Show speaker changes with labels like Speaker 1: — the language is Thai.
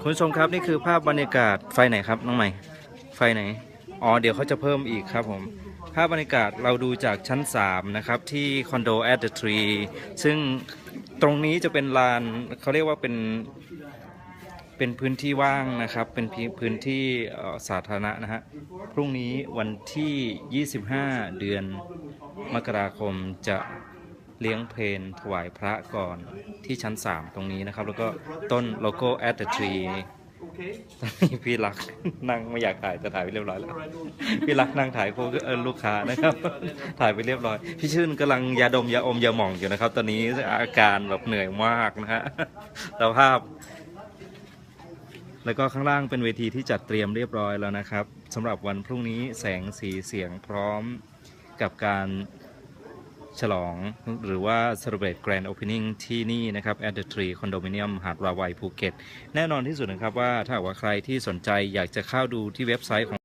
Speaker 1: คุ
Speaker 2: ณผู้ชมครับนี่คือภาพบรรยากาศไฟไหนครับน้องใหม่ ไฟไหน อ๋อเดี๋ยวเขาจะเพิ่มอีกครับผม ภาพบรรยากาศเราดูจากชั้น 3 นะครับ ที่คอนโด at the tree ซึ่งตรงนี้จะเป็นลานเขาเรียกว่าเป็นเป็นพื้นที่ว่างนะครับ เป็นพื้นที่สาธารณะนะฮะ พรุ่งนี้วันที่ 25 เดือนมกราคมจะ เลี้ยงเพลนถวายพระก่อนที่ชั้น 3 ตรงนี้นะครับ แล้วก็ต้นโลโก้ at the tree ตอนนี้พี่รักนั่งไม่อยากถ่ายแต่ถ่ายไปเรียบร้อยแล้ว พี่รักนั่งถ่ายพวกเออลูกค้านะครับ ถ่ายไปเรียบร้อย พี่ชื่นกำลังยาดมยาอมยาหม่องอยู่นะครับ ตอนนี้อาการแบบเหนื่อยมากนะฮะสภาพ แล้วก็ข้างล่างเป็นเวทีที่จัดเตรียมเรียบร้อยแล้วนะครับสำหรับวันพรุ่งนี้แสงสีเสียงพร้อมกับการ ฉลองหรือว่า celebrate grand opening ที่นี่นะครับ at the tree condominium หาดวาวัยภูเก็ต แน่นอนที่สุดนะครับว่าถ้าหากว่าใครที่สนใจอยากจะเข้าดูที่เว็บไซต์ของ